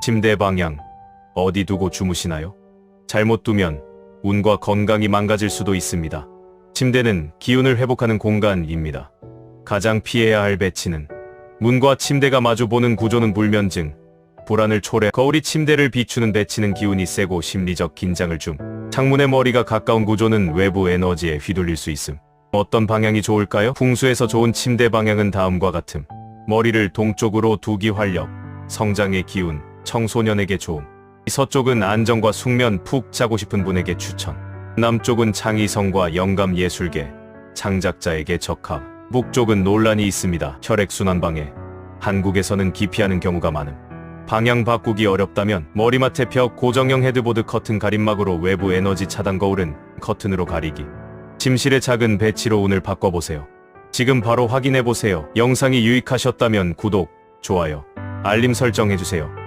침대 방향 어디 두고 주무시나요? 잘못 두면 운과 건강이 망가질 수도 있습니다. 침대는 기운을 회복하는 공간입니다. 가장 피해야 할 배치는 문과 침대가 마주보는 구조는 불면증, 불안을 초래, 거울이 침대를 비추는 배치는 기운이 세고 심리적 긴장을 줌. 창문의 머리가 가까운 구조는 외부 에너지에 휘둘릴 수 있음. 어떤 방향이 좋을까요? 풍수에서 좋은 침대 방향은 다음과 같음. 머리를 동쪽으로 두기 활력, 성장의 기운, 청소년에게 좋음. 서쪽은 안정과 숙면 푹 자고 싶은 분에게 추천. 남쪽은 창의성과 영감 예술계, 창작자에게 적합. 북쪽은 논란이 있습니다. 혈액순환 방해. 한국에서는 기피하는 경우가 많음. 방향 바꾸기 어렵다면 머리맡에 벽 고정형 헤드보드 커튼 가림막으로 외부 에너지 차단 거울은 커튼으로 가리기. 침실의 작은 배치로 운을 바꿔보세요. 지금 바로 확인해보세요. 영상이 유익하셨다면 구독, 좋아요, 알림 설정해주세요.